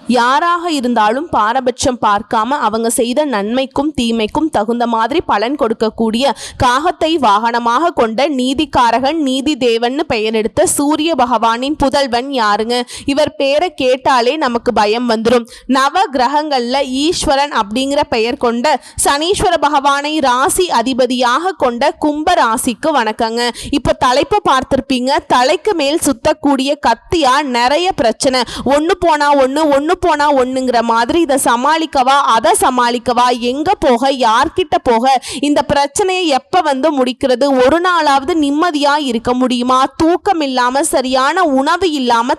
யாராக இருந்தாலும் பாரபட்சம் பார்க்காம அவங்க செய்த நன்மைக்கும் தீமைக்கும் தகுந்த மாதிரி பலன் கொடுக்கக்கூடிய காகத்தை வாகனமாக கொண்ட நீதிக்காரகன் நீதி தேவன்னு பெயர் எடுத்த சூரிய பகவானின் புதல்வன் யாருங்க? இவர் பேரை கேட்டாலே நமக்கு பயம் வந்துடும் நவ கிரகங்கள்ல ஈஸ்வரன் அப்படிங்கிற பெயர் கொண்ட சனீஸ்வர பகவானை ராசி அதிபதியாக கொண்ட கும்ப ராசிக்கு வணக்கங்க. இப்ப தலைப்பு பார்த்திருப்பீங்க. தலைக்கு மேல் சுத்தக்கூடிய கத்தியா நிறைய பிரச்சனை. ஒன்று போனா ஒன்று ஒன்று போனா ஒன்றுங்கிற மாதிரி இதை சமாளிக்கவா அதை சமாளிக்கவா எங்க போக யார்கிட்ட போக இந்த பிரச்சனையை எப்ப வந்து முடிக்கிறது ஒரு நாளாவது நிம்மதியா இருக்க முடியுமா? தூக்கம் இல்லாம சரியான உணவு இல்லாம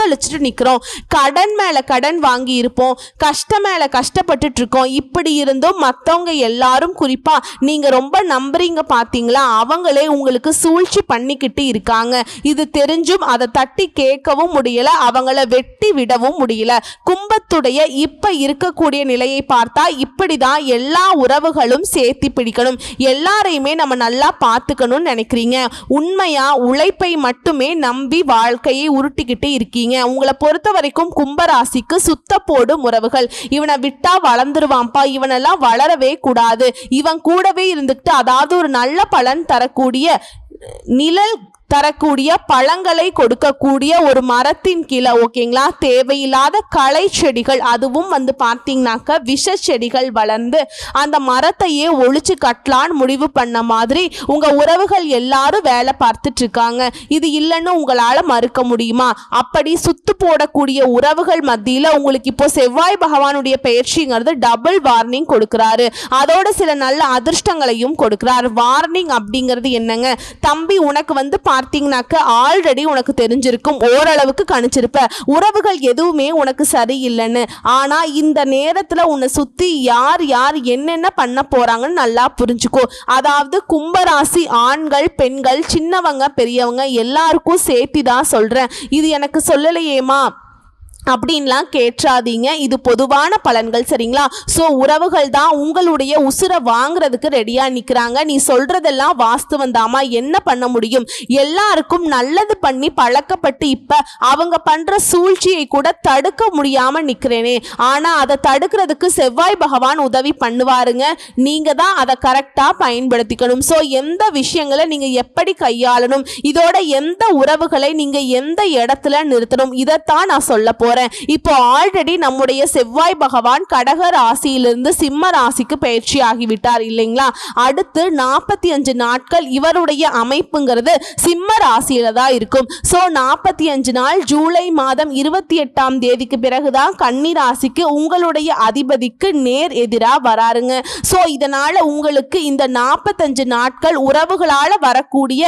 தத்தளிச்சுட்டு நிற்கிறோம் கடன் மேலே கடன் வாங்கி இருப்போம். கஷ்டம் மேலே கஷ்டப்பட்டுட்டு இருக்கோம். இப்படி இருந்தும் மற்றவங்க எல்லாரும் குறிப்பாக நீங்கள் ரொம்ப நம்புறீங்க பார்த்தீங்களா அவங்களே உங்களுக்கு சூழ்ச்சி பண்ணிக்கிட்டு இருக்காங்க. இது தெரிஞ்சும் அதை தட்டி கேட்கவும் முடியல அவங்கள வெட்டி விடவும் முடியல. கும்பத்துடைய இப்ப இருக்கக்கூடிய நிலையை பார்த்தா இப்படிதான் எல்லா உறவுகளும் சேர்த்து பிடிக்கணும். எல்லாரையுமே நம்ம நல்லா பார்த்துக்கணும்னு நினைக்கிறீங்க. உண்மையா உழைப்பை மட்டுமே நம்பி வாழ்க்கையை உருட்டிக்கிட்டு இருக்கீங்க. உங்களை பொறுத்த வரைக்கும் கும்பராசிக்கு சுத்த போடும் உறவுகள். இவனை விட்டா வளர்ந்துருவான்ப்பா. இவனெல்லாம் வளரவே கூடாது. இவன் கூடவே இருந்துக்கிட்டு அதாவது ஒரு நல்ல பலன் தரக்கூடிய நிழல் தரக்கூடிய பழங்களை கொடுக்கக்கூடிய ஒரு மரத்தின் கீழே ஓகேங்களா? தேவையில்லாத களை செடிகள் அதுவும் வந்து பார்த்தீங்கன்னாக்க விஷ செடிகள் வளர்ந்து அந்த மரத்தையே ஒழிச்சு கட்டலான்னு முடிவு பண்ண மாதிரி உங்கள் உறவுகள் எல்லாரும் வேலை பார்த்துட்டு இருக்காங்க இது இல்லைன்னு உங்களால் மறுக்க முடியுமா? அப்படி சுத்து போடக்கூடிய உறவுகள் மத்தியில் உங்களுக்கு இப்போ செவ்வாய் பகவானுடைய பயிற்சிங்கிறது டபுள் வார்னிங் கொடுக்குறாரு. அதோட சில நல்ல அதிர்ஷ்டங்களையும் கொடுக்குறாரு. வார்னிங் அப்படிங்கிறது என்னங்க? தம்பி உனக்கு வந்து பா பார்த்தீங்கன்னாக்க ஆல்ரெடி உனக்கு தெரிஞ்சிருக்கும். ஓரளவுக்கு கணிச்சிருப்ப. உறவுகள் எதுவுமே உனக்கு சரியில்லைன்னு. ஆனால் இந்த நேரத்தில் உன்னை சுற்றி யார் யார் என்னென்ன பண்ண போகிறாங்கன்னு நல்லா புரிஞ்சுக்கோ. அதாவது கும்பராசி ஆண்கள் பெண்கள் சின்னவங்க பெரியவங்க எல்லாருக்கும் சேர்த்தி தான் சொல்கிறேன் இது எனக்கு சொல்லலையேமா அப்படின்லாம் கேட்றாதீங்க. இது பொதுவான பலன்கள் சரிங்களா? ஸோ உறவுகள் தான் உங்களுடைய உசுரை வாங்குறதுக்கு ரெடியாக நிற்கிறாங்க நீ சொல்கிறதெல்லாம் வாஸ்தவம் தாமா என்ன பண்ண முடியும்? எல்லாருக்கும் நல்லது பண்ணி பழக்கப்பட்டு இப்போ அவங்க பண்ணுற சூழ்ச்சியை கூட தடுக்க முடியாமல் நிற்கிறேனே ஆனால் அதை தடுக்கிறதுக்கு செவ்வாய் பகவான் உதவி பண்ணுவாருங்க. நீங்கள் தான் அதை கரெக்டாக பயன்படுத்திக்கணும். ஸோ எந்த விஷயங்களை நீங்கள் எப்படி கையாளணும்? இதோட எந்த உறவுகளை நீங்கள் எந்த இடத்துல நிறுத்தணும்? இதைத்தான் நான் சொல்ல போகிறேன் இப்போ ஆல்ரெடி நம்முடைய செவ்வாய் பகவான் கடக ராசியிலிருந்து சிம்ம ராசிக்கு பயிற்சி ஆகிவிட்டார் இல்லைங்களா? அடுத்து நாற்பத்தி அஞ்சு நாட்கள் இவருடைய அமைப்புங்கிறது சிம்ம ராசியில தான் இருக்கும். ஸோ நாற்பத்தி அஞ்சு நாள் ஜூலை மாதம் இருபத்தி எட்டாம் தேதிக்கு பிறகுதான் கன்னி ராசிக்கு உங்களுடைய அதிபதிக்கு நேர் எதிராக வராருங்க. ஸோ இதனால உங்களுக்கு இந்த நாற்பத்தஞ்சு நாட்கள் உறவுகளால் வரக்கூடிய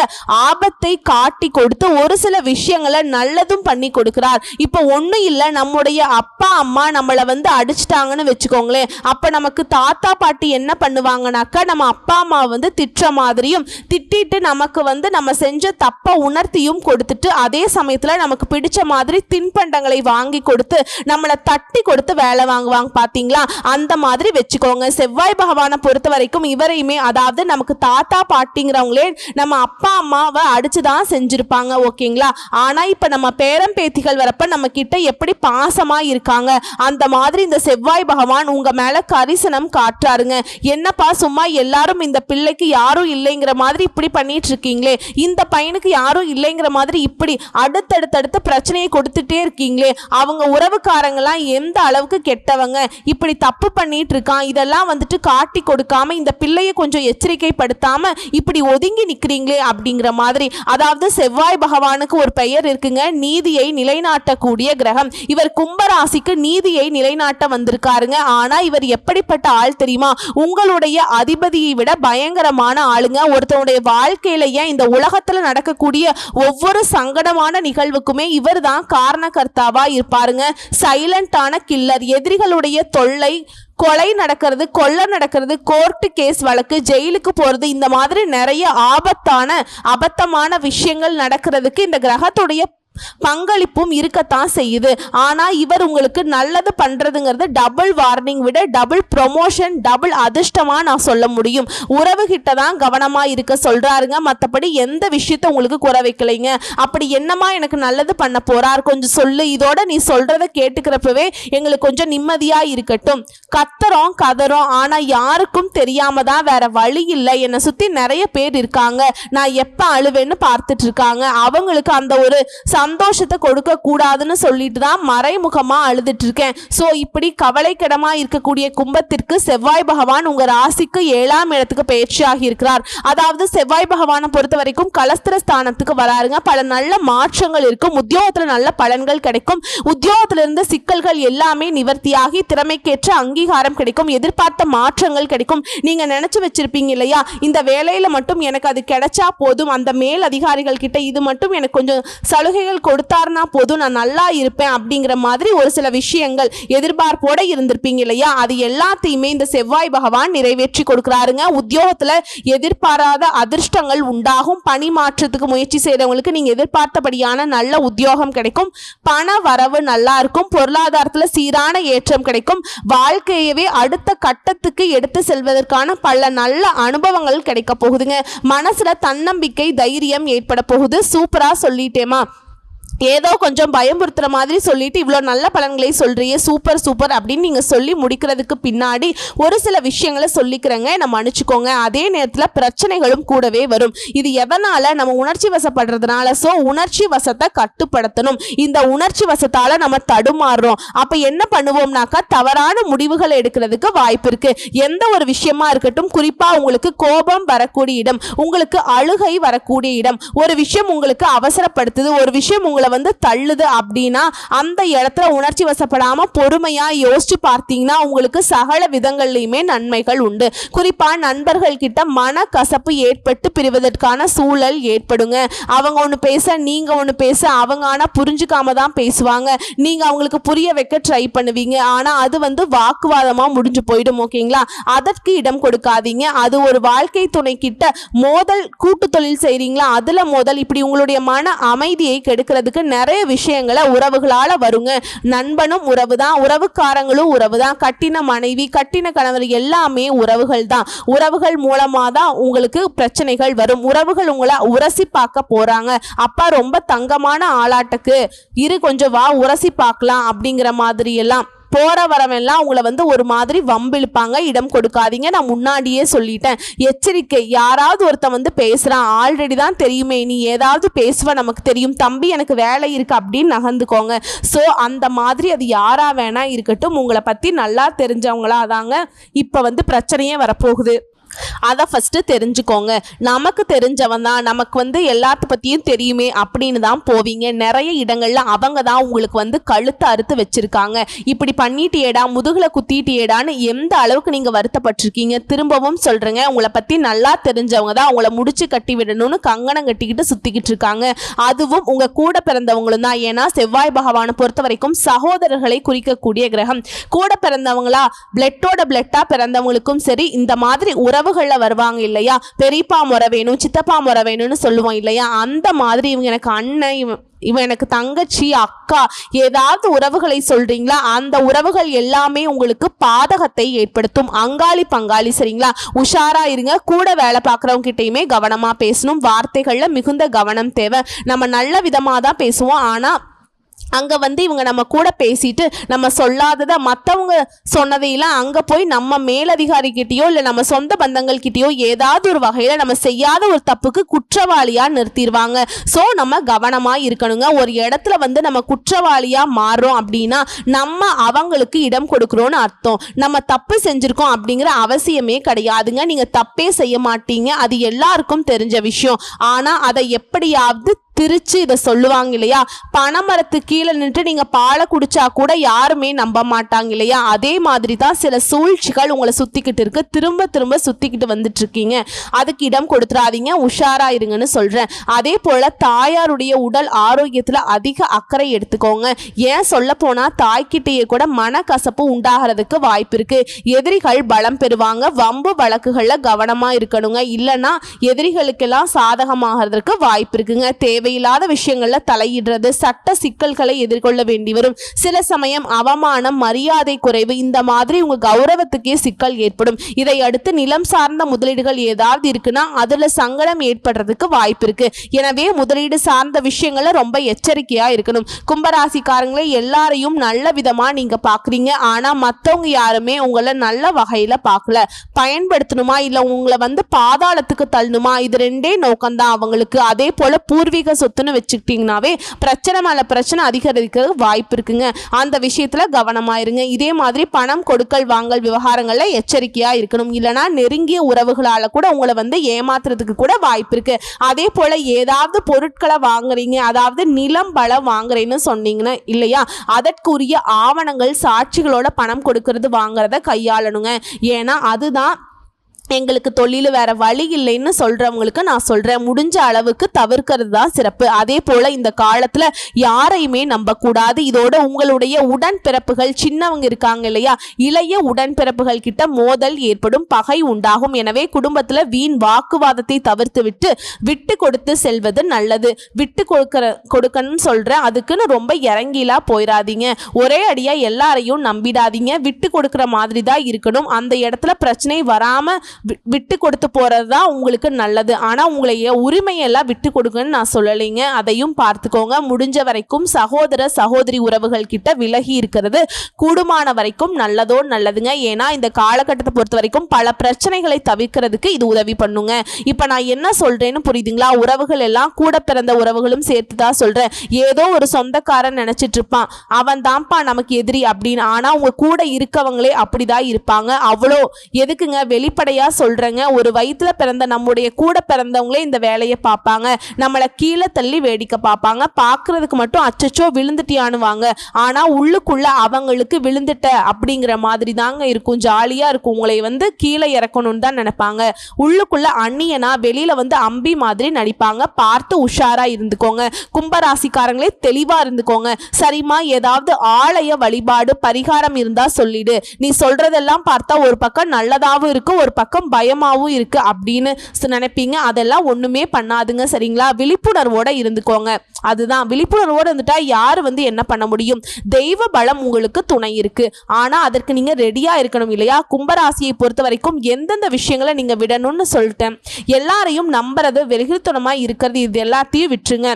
ஆபத்தை காட்டி கொடுத்து ஒரு சில விஷயங்களை நல்லதும் பண்ணி கொடுக்கிறார். இப்போ ஒன்றும் இல்லை நம்முடைய அப்பா அம்மா நம்மளை வந்து அடிச்சிட்டாங்கன்னு வச்சுக்கோங்களேன். அப்போ நமக்கு தாத்தா பாட்டி என்ன பண்ணுவாங்கனாக்கா நம்ம அப்பா அம்மா வந்து திட்டுற மாதிரியும் திட்டிட்டு நமக்கு வந்து நம்ம செஞ்ச தப்பை உணர்த்தியும் கொடுத்துட்டு அதே சமயத்தில் நமக்கு பிடிச்ச மாதிரி தின்பண்டங்களை வாங்கி கொடுத்து நம்மளை தட்டி கொடுத்து வேலை வாங்குவாங்க பார்த்தீங்களா அந்த மாதிரி வச்சுக்கோங்க. செவ்வாய் பகவானை பொறுத்த வரைக்கும் இவரையுமே அதாவது நமக்கு தாத்தா பாட்டிங்கிறவங்களே நம்ம அப்பா அம்மாவை அடிச்சு தான் செஞ்சுருப்பாங்க ஓகேங்களா? ஆனால் இப்போ நம்ம பேரம் பேத்திகள் வரப்ப நம்ம கிட்ட எப்படி பாசமாக இருக்காங்க அந்த மாதிரி இந்த செவ்வாய் பகவான் உங்கள் மேலே கரிசனம் காட்டுறாருங்க. என்னப்பா சும்மா எல்லாரும் இந்த பிள்ளைக்கு யாரும் இல்லைங்கிற மாதிரி இப்படி பண்ணிட்டு இருக்கீங்களே இந்த பையனுக்கு யாரும் இல்லைங்கிற மாதிரி இப்படி அடுத்தடுத்தடுத்து பிரச்சனையை கொடுத்துட்டே இருக்கீங்களே? அவங்க உறவுக்காரங்களாம் எந்த அளவுக்கு கெட்டவங்க? இப்படி தப்பு பண்ணிட்டு இருக்கான் இதெல்லாம் வந்துட்டு காட்டி கொடுக்காம இந்த பிள்ளையை கொஞ்சம் எச்சரிக்கைப்படுத்தாம இப்படி ஒதுங்கி நிற்கிறீங்களே அப்படிங்கிற மாதிரி. அதாவது செவ்வாய் பகவானுக்கு ஒரு பெயர் இருக்குங்க. நீதியை நிலைநாட்டக்கூடிய கிரகம். இவர் கும்பராசிக்கு நீதியை நிலைநாட்ட வந்திருக்காருங்க. ஆனா இவர் எப்படிப்பட்ட ஆள் தெரியுமா? உங்களுடைய அதிபதியை விட பயங்கரமான ஆளுங்க. ஒருத்தனுடைய வாழ்க்கையில ஏன் இந்த உலகத்துல நடக்கக்கூடிய ஒவ்வொரு சங்கடமான நிகழ்வுக்குமே இவர் தான் காரணகர்த்தாவா இருப்பாருங்க. சைலண்டான கில்லர் எதிரிகளுடைய தொல்லை கொலை நடக்கிறது கொள்ளை நடக்கிறது கோர்ட்டு கேஸ் வழக்கு ஜெயிலுக்கு போகிறது இந்த மாதிரி நிறைய ஆபத்தான அபத்தமான விஷயங்கள் நடக்கிறதுக்கு இந்த கிரகத்துடைய பங்களிப்பும் இருக்கத்தான் செய்யுது. ஆனால் இவர் உங்களுக்கு நல்லது பண்ணுறதுங்கிறது டபுள் வார்னிங் விட டபுள் ப்ரொமோஷன் டபுள் அதிர்ஷ்டமாக நான் சொல்ல முடியும். உறவுகிட்ட தான் கவனமாக இருக்க சொல்கிறாருங்க மற்றபடி எந்த விஷயத்த உங்களுக்கு குறை வைக்கலைங்க. அப்படி என்னமா எனக்கு நல்லது பண்ண போகிறார் கொஞ்சம் சொல்லு. இதோட நீ சொல்கிறத கேட்டுக்கிறப்பவே எங்களுக்கு கொஞ்சம் நிம்மதியாக இருக்கட்டும். கத்துறோம் கதறோம். ஆனால் யாருக்கும் தெரியாமல் தான் வேற வழி இல்லை. என்னை சுற்றி நிறைய பேர் இருக்காங்க. நான் எப்போ அழுவேன்னு பார்த்துட்டு இருக்காங்க. அவங்களுக்கு அந்த ஒரு சந்தோஷத்தை கொடுக்க கூடாதுன்னு சொல்லிட்டு தான் மறைமுகமா அழுதுட்டு இருக்கேன் ஸோ இப்படி கவலைக்கிடமா இருக்கக்கூடிய கும்பத்திற்கு செவ்வாய் பகவான் உங்க ராசிக்கு ஏழாம் இடத்துக்கு பயிற்சியாகி இருக்கிறார். அதாவது செவ்வாய் பகவானை பொறுத்த வரைக்கும் கலஸ்திர ஸ்தானத்துக்கு வராருங்க. பல நல்ல மாற்றங்கள் இருக்கும். உத்தியோகத்துல நல்ல பலன்கள் கிடைக்கும். உத்தியோகத்துல இருந்த சிக்கல்கள் எல்லாமே நிவர்த்தியாகி திறமைக்கேற்ற அங்கீகாரம் கிடைக்கும். எதிர்பார்த்த மாற்றங்கள் கிடைக்கும். நீங்க நினைச்சு வச்சிருப்பீங்க இல்லையா? இந்த வேலையில மட்டும் எனக்கு அது கிடைச்சா போதும். அந்த மேல் அதிகாரிகள் கிட்ட இது மட்டும் எனக்கு கொஞ்சம் சலுகைகள் கொடுத்தாருன்னா போதும் நான் நல்லா இருப்பேன் அப்படிங்கிற மாதிரி ஒரு சில விஷயங்கள் எதிர்பார்ப்போட இருந்திருப்பீங்க இல்லையா? அது எல்லாத்தையுமே இந்த செவ்வாய் பகவான் நிறைவேற்றி கொடுக்குறாருங்க. உத்தியோகத்துல எதிர்பாராத அதிர்ஷ்டங்கள் உண்டாகும். பணி மாற்றத்துக்கு முயற்சி செய்தவங்களுக்கு நீங்க எதிர்பார்த்தபடியான நல்ல உத்தியோகம் கிடைக்கும். பண வரவு நல்லா இருக்கும். பொருளாதாரத்துல சீரான ஏற்றம் கிடைக்கும். வாழ்க்கையவே அடுத்த கட்டத்துக்கு எடுத்து செல்வதற்கான பல நல்ல அனுபவங்கள் கிடைக்க போகுதுங்க. மனசுல தன்னம்பிக்கை தைரியம் ஏற்பட போகுது. சூப்பரா சொல்லிட்டேமா ஏதோ கொஞ்சம் பயமுறுத்துற மாதிரி சொல்லிட்டு இவ்வளோ நல்ல பலன்களை சொல்றியே சூப்பர் சூப்பர் அப்படின்னு நீங்கள் சொல்லி முடிக்கிறதுக்கு பின்னாடி ஒரு சில விஷயங்களை சொல்லிக்கிறேங்க. நம்ம மன்னிச்சுக்கோங்க அதே நேரத்தில் பிரச்சனைகளும் கூடவே வரும். இது எதனால்? நம்ம உணர்ச்சி வசப்படுறதுனால. ஸோ உணர்ச்சி வசத்தை கட்டுப்படுத்தணும். இந்த உணர்ச்சி வசத்தால் நம்ம தடுமாறுறோம். அப்போ என்ன பண்ணுவோம்னாக்கா தவறான முடிவுகளை எடுக்கிறதுக்கு வாய்ப்பு இருக்கு. எந்த ஒரு விஷயமா இருக்கட்டும் குறிப்பாக உங்களுக்கு கோபம் வரக்கூடிய இடம் உங்களுக்கு அழுகை வரக்கூடிய இடம் ஒரு விஷயம் உங்களுக்கு அவசரப்படுத்துது ஒரு விஷயம் உங்களை வந்து தள்ளுது அப்படின்னா அந்த இடத்துல உணர்ச்சி வசப்படாம பொறுமையா யோசிச்சு பார்த்தீங்கன்னா உங்களுக்கு சகல விதங்கள்லையுமே நன்மைகள் உண்டு. குறிப்பா நண்பர்கள் கிட்ட மனக்கசப்பு ஏற்பட்டு பிரிவதற்கான சூழல் ஏற்படுங்க. அவங்க ஒன்று பேச நீங்க ஒன்று பேச அவங்க ஆனா புரிஞ்சுக்காம தான் பேசுவாங்க. நீங்க அவங்களுக்கு புரிய வைக்க ட்ரை பண்ணுவீங்க. ஆனா அது வந்து வாக்குவாதமா முடிஞ்சு போயிடும் ஓகேங்களா? அதற்கு இடம் கொடுக்காதீங்க. அது ஒரு வாழ்க்கை துணை கிட்ட மோதல் கூட்டு தொழில் செய்றீங்களா? அதுல மோதல். இப்படி உங்களுடைய மன அமைதியை கெடுக்கிறதுக்கு நிறைய விஷயங்களை உறவுகளால் வருங்க. நண்பனும் உறவு தான் உறவுக்காரங்களும் உறவு தான் கட்டின மனைவி கட்டின கணவர் எல்லாமே உறவுகள் தான். உறவுகள் மூலமாக தான் உங்களுக்கு பிரச்சனைகள் வரும். உறவுகள் உங்களை உரசி பார்க்க போகிறாங்க அப்பா ரொம்ப தங்கமான ஆளாட்டுக்கு இரு கொஞ்சம் வா உரசி பார்க்கலாம் அப்படிங்கிற மாதிரி எல்லாம் போகிற வரவெல்லாம் அவங்கள வந்து ஒரு மாதிரி வம்பிழுப்பாங்க இடம் கொடுக்காதீங்க. நான் முன்னாடியே சொல்லிட்டேன். எச்சரிக்கை. யாராவது ஒருத்தன் வந்து பேசுகிறான் ஆல்ரெடி தான் தெரியுமே. நீ ஏதாவது பேசுவ நமக்கு தெரியும். தம்பி எனக்கு வேலை இருக்கு அப்படின்னு நகர்ந்துக்கோங்க. ஸோ அந்த மாதிரி அது யாராக வேணா இருக்கட்டும். உங்களை பற்றி நல்லா தெரிஞ்சவங்களா தாங்க. இப்போ வந்து பிரச்சனையே வரப்போகுது. அதை ஃபஸ்ட்டு தெரிஞ்சுக்கோங்க. நமக்கு தெரிஞ்சவன் தான். நமக்கு வந்து எல்லாத்த பற்றியும் தெரியுமே அப்படின்னு தான் போவீங்க. நிறைய இடங்களில் அவங்க தான் உங்களுக்கு வந்து கழுத்தை அறுத்து வச்சுருக்காங்க. இப்படி பண்ணிட்டியேடா முதுகில் குத்திட்டியேடான்னு எந்த அளவுக்கு நீங்கள் வருத்தப்பட்டிருக்கீங்க? திரும்பவும் சொல்கிறேங்க உங்களை பற்றி நல்லா தெரிஞ்சவங்க தான். அவங்கள முடிச்சு கட்டி விடணும்னு கங்கணம் கட்டிக்கிட்டு சுற்றிக்கிட்டு இருக்காங்க. அதுவும் உங்கள் கூட பிறந்தவங்களும் தான். ஏன்னா செவ்வாய் பகவானை பொறுத்த வரைக்கும் சகோதரர்களை குறிக்கக்கூடிய கிரகம். கூட பிறந்தவங்களா பிளட்டோட பிளட்டாக பிறந்தவங்களுக்கும் சரி இந்த மாதிரி உறவுகளில் வருவாங்க இல்லையா? பெரியப்பா முறை வேணும் சித்தப்பா முறை வேணும்னு சொல்லுவோம் இல்லையா? அந்த மாதிரி இவங்க எனக்கு அண்ணன் இவன் இவன் எனக்கு தங்கச்சி அக்கா ஏதாவது உறவுகளை சொல்றீங்களா? அந்த உறவுகள் எல்லாமே உங்களுக்கு பாதகத்தை ஏற்படுத்தும். அங்காளி பங்காளி சரிங்களா? உஷாரா இருங்க. கூட வேலை பார்க்குறவங்க கிட்டேயுமே கவனமா பேசணும். வார்த்தைகள்ல மிகுந்த கவனம் தேவை. நம்ம நல்ல விதமாக தான் பேசுவோம். ஆனால் அங்கே வந்து இவங்க நம்ம கூட பேசிட்டு நம்ம சொல்லாததை மற்றவங்க சொன்னதையெல்லாம் அங்கே போய் நம்ம மேலதிகாரிக்கிட்டேயோ இல்லை நம்ம சொந்த பந்தங்கள்கிட்டயோ ஏதாவது ஒரு வகையில் நம்ம செய்யாத ஒரு தப்புக்கு குற்றவாளியாக நிறுத்திடுவாங்க ஸோ நம்ம கவனமாக இருக்கணுங்க. ஒரு இடத்துல வந்து நம்ம குற்றவாளியாக மாறுறோம் அப்படின்னா நம்ம அவங்களுக்கு இடம் கொடுக்குறோன்னு அர்த்தம். நம்ம தப்பு செஞ்சுருக்கோம் அப்படிங்கிற அவசியமே கிடையாதுங்க. நீங்கள் தப்பே செய்ய மாட்டீங்க. அது எல்லாருக்கும் தெரிஞ்ச விஷயம். ஆனால் அதை எப்படியாவது திரிச்சு இதை சொல்லுவாங்க இல்லையா? பனைமரத்து கீழே நின்று நீங்கள் பாலை குடிச்சா கூட யாருமே நம்ப மாட்டாங்க இல்லையா? அதே மாதிரி தான் சில சூழ்ச்சிகள் உங்களை சுற்றிக்கிட்டு இருக்கு. திரும்ப திரும்ப சுற்றிக்கிட்டு வந்துட்டு இருக்கீங்க அதுக்கு இடம் கொடுத்துறாதீங்க உஷாரா இருங்கன்னு சொல்கிறேன் அதே போல் தாயாருடைய உடல் ஆரோக்கியத்தில் அதிக அக்கறை எடுத்துக்கோங்க. ஏன் சொல்ல போனால் தாய்கிட்டேயே கூட மனக்கசப்பு உண்டாகிறதுக்கு வாய்ப்பு இருக்கு. எதிரிகள் பலம் பெறுவாங்க. வம்பு வழக்குகளில் கவனமாக இருக்கணுங்க. இல்லைன்னா எதிரிகளுக்கெல்லாம் சாதகமாகிறதுக்கு வாய்ப்பு இருக்குங்க. தேவை தேவையில்லாத விஷயங்கள்ல தலையிடுறது சட்ட சிக்கல்களை எதிர்கொள்ள வேண்டி வரும். சில சமயம் அவமானம் மரியாதை குறைவு இந்த மாதிரி உங்க கௌரவத்துக்கே சிக்கல் ஏற்படும். இதை அடுத்து நிலம் சார்ந்த முதலீடுகள் ஏதாவது இருக்குன்னா அதுல சங்கடம் ஏற்படுறதுக்கு வாய்ப்பு இருக்கு. எனவே முதலீடு சார்ந்த விஷயங்களை ரொம்ப எச்சரிக்கையா இருக்கணும். கும்பராசிக்காரங்களே எல்லாரையும் நல்ல விதமா நீங்க பாக்குறீங்க. ஆனா மத்தவங்க யாருமே உங்களை நல்ல வகையில பார்க்கல பயன்படுத்தணுமா? இல்ல உங்களை வந்து பாதாளத்துக்கு தள்ளணுமா? இது ரெண்டே நோக்கம்தான் அவங்களுக்கு. அதே போல பூர்வீக சொத்துன்னு வச்சுக்கிட்டிங்கனாவே பிரச்சனை மேலே பிரச்சனை அதிகரிக்கிறதுக்கு வாய்ப்பு இருக்குங்க. அந்த விஷயத்தில் கவனமாயிருங்க. இதே மாதிரி பணம் கொடுக்கல் வாங்கல் விவகாரங்களில் எச்சரிக்கையாக இருக்கணும். இல்லைனா நெருங்கிய உறவுகளால் கூட உங்களை வந்து ஏமாத்துறதுக்கு கூட வாய்ப்பு இருக்கு. அதே போல ஏதாவது பொருட்களை வாங்குறீங்க அதாவது நிலம் பலம் வாங்குறேன்னு சொன்னீங்கன்னா இல்லையா? அதற்குரிய ஆவணங்கள் சாட்சிகளோட பணம் கொடுக்கறது வாங்குறத கையாளணுங்க. ஏன்னா அதுதான் எங்களுக்கு தொழில் வேற வழி இல்லைன்னு சொல்றவங்களுக்கு நான் சொல்றேன். முடிஞ்ச அளவுக்கு தவிர்க்கிறது தான் சிறப்பு. அதே போல இந்த காலத்துல யாரையுமே நம்பக்கூடாது. இதோட உங்களுடைய உடன்பிறப்புகள் சின்னவங்க இருக்காங்க இல்லையா? இளைய உடன்பிறப்புகள் கிட்ட மோதல் ஏற்படும் பகை உண்டாகும். எனவே குடும்பத்துல வீண் வாக்குவாதத்தை தவிர்த்து விட்டு விட்டு கொடுத்து செல்வது நல்லது. விட்டு கொடுக்கிற கொடுக்கணும்னு சொல்றேன். அதுக்குன்னு ரொம்ப இறங்கிலா போயிடாதீங்க ஒரே அடியா எல்லாரையும் நம்பிடாதீங்க. விட்டு கொடுக்கிற மாதிரி தான் இருக்கணும். அந்த இடத்துல பிரச்சனை வராம விட்டு கொடுத்து போகிறது தான் உங்களுக்கு நல்லது. ஆனால் உங்களைய உரிமையெல்லாம் விட்டு கொடுக்குன்னு நான் சொல்லலைங்க. அதையும் பார்த்துக்கோங்க. முடிஞ்ச வரைக்கும் சகோதர சகோதரி உறவுகள் கிட்ட விலகி இருக்கிறது கூடுமான வரைக்கும் நல்லதோ நல்லதுங்க. ஏன்னா இந்த காலகட்டத்தை பொறுத்த வரைக்கும் பல பிரச்சனைகளை தவிர்க்கிறதுக்கு இது உதவி பண்ணுங்க. இப்போ நான் என்ன சொல்கிறேன்னு புரியுதுங்களா? உறவுகள் எல்லாம் கூட பிறந்த உறவுகளும் சேர்த்து தான் சொல்கிறேன் ஏதோ ஒரு சொந்தக்காரன் நினச்சிட்டு இருப்பான். அவன் தான்ப்பா நமக்கு எதிரி அப்படின்னு. ஆனால் உங்கள் கூட இருக்கவங்களே அப்படிதான் இருப்பாங்க. அவ்வளோ எதுக்குங்க? வெளிப்படையாக வெளிப்படையா சொல்கிறேங்க ஒரு வயிற்றில் பிறந்த நம்முடைய கூட பிறந்தவங்களே இந்த வேலையை பார்ப்பாங்க. நம்மளை கீழே தள்ளி வேடிக்கை பார்ப்பாங்க. பார்க்கறதுக்கு மட்டும் அச்சச்சோ விழுந்துட்டியானுவாங்க. ஆனால் உள்ளுக்குள்ளே அவங்களுக்கு விழுந்துட்ட அப்படிங்கிற மாதிரி தாங்க இருக்கும். ஜாலியாக இருக்கும். உங்களை வந்து கீழே இறக்கணும்னு தான் நினைப்பாங்க. உள்ளுக்குள்ளே அந்நியனா வெளியில் வந்து அம்பி மாதிரி நடிப்பாங்க. பார்த்து உஷாராக இருந்துக்கோங்க. கும்பராசிக்காரங்களே தெளிவாக இருந்துக்கோங்க. சரிம்மா ஏதாவது ஆலய வழிபாடு பரிகாரம் இருந்தால் சொல்லிடு. நீ சொல்கிறதெல்லாம் பார்த்தா ஒரு பக்கம் நல்லதாகவும் இருக்கும் ஒரு பக்கம் பக்கம் பயமாகவும் இருக்குது அப்படின்னு நினைப்பீங்க. அதெல்லாம் ஒன்றுமே பண்ணாதுங்க சரிங்களா? விழிப்புணர்வோடு இருந்துக்கோங்க. அதுதான். விழிப்புணர்வோடு இருந்துட்டா யார் வந்து என்ன பண்ண முடியும்? தெய்வ பலம் உங்களுக்கு துணை இருக்குது ஆனால் அதற்கு நீங்கள் ரெடியாக இருக்கணும் இல்லையா? கும்பராசியை பொறுத்த வரைக்கும் எந்தெந்த விஷயங்களை நீங்கள் விடணும்னு சொல்லிட்டேன். எல்லாரையும் நம்புறது வெகுத்தனமாக இருக்கிறது இது எல்லாத்தையும் விட்டுருங்க.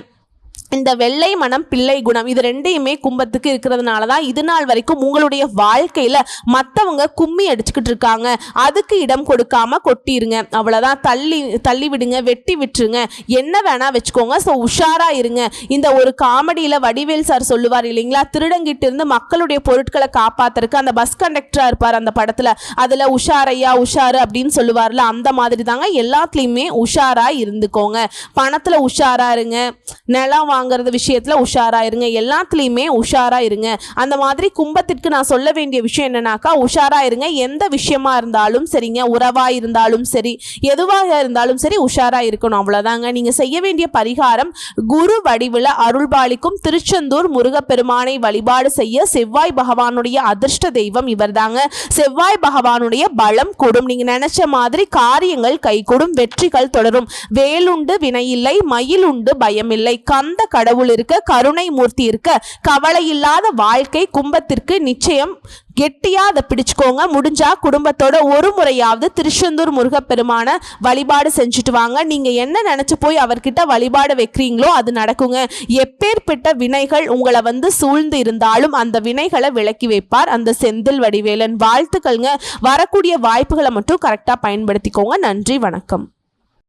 இந்த வெள்ளை மனம் பிள்ளை குணம் இது ரெண்டையுமே கும்பத்துக்கு இருக்கிறதுனால தான் இது நாள் வரைக்கும் உங்களுடைய வாழ்க்கையில் மற்றவங்க கும்மி அடிச்சுக்கிட்டு இருக்காங்க. அதுக்கு இடம் கொடுக்காம கொட்டிடுங்க அவ்வளோதான் தள்ளி தள்ளி விடுங்க வெட்டி விட்டுருங்க. என்ன வேணால் வச்சுக்கோங்க. ஸோ உஷாராக இருங்க. இந்த ஒரு காமெடியில் வடிவேல் சார் சொல்லுவார் இல்லைங்களா? திருடங்கிட்டு இருந்து மக்களுடைய பொருட்களை காப்பாத்துறதுக்கு அந்த பஸ் கண்டக்டராக இருப்பார் அந்த படத்தில். அதில் உஷாரையா உஷாரு அப்படின்னு சொல்லுவார்ல அந்த மாதிரி தாங்க எல்லாத்துலேயுமே உஷாராக இருந்துக்கோங்க. பணத்தில் உஷாராக இருங்க. நிலம் வாங்குறது விஷயத்துல உஷாராக இருங்க. எல்லாத்துலேயுமே உஷாராக இருங்க. அந்த மாதிரி கும்பத்திற்கு நான் சொல்ல வேண்டிய விஷயம் என்னன்னாக்கா உஷாராக இருங்க. எந்த விஷயமா இருந்தாலும் சரிங்க. உறவாக இருந்தாலும் சரி எதுவாக இருந்தாலும் சரி உஷாராக இருக்கணும். அவ்வளோதாங்க நீங்கள் செய்ய வேண்டிய பரிகாரம் குரு வடிவில் அருள்பாலிக்கும் திருச்செந்தூர் முருகப்பெருமானை வழிபாடு செய்ய செவ்வாய் பகவானுடைய அதிர்ஷ்ட தெய்வம் இவர்தாங்க. செவ்வாய் பகவானுடைய பலம் கூடும். நீங்கள் நினைச்ச மாதிரி காரியங்கள் கைகூடும் வெற்றிகள் தொடரும். வேலுண்டு வினையில்லை மயிலுண்டு பயமில்லை. கந்த கடவுள் இருக்க கருணை மூர்த்தி இருக்க கவலை இல்லாத வாழ்க்கை கும்பத்திற்கு நிச்சயம் கெட்டியா அதை பிடிச்சுக்கோங்க. முடிஞ்சா குடும்பத்தோட ஒரு முறையாவது திருச்செந்தூர் முருகப்பெருமான வழிபாடு செஞ்சுட்டு வாங்க. நீங்க என்ன நினைச்சு போய் அவர்கிட்ட வழிபாடு வைக்கிறீங்களோ அது நடக்குங்க. எப்பேற்பட்ட வினைகள் உங்களை வந்து சூழ்ந்து இருந்தாலும் அந்த வினைகளை விலக்கி வைப்பார். அந்த செந்தில் வடிவேலன். வாழ்த்துக்கள்ங்க. வரக்கூடிய வாய்ப்புகளை மட்டும் கரெக்டாக பயன்படுத்திக்கோங்க. நன்றி வணக்கம்.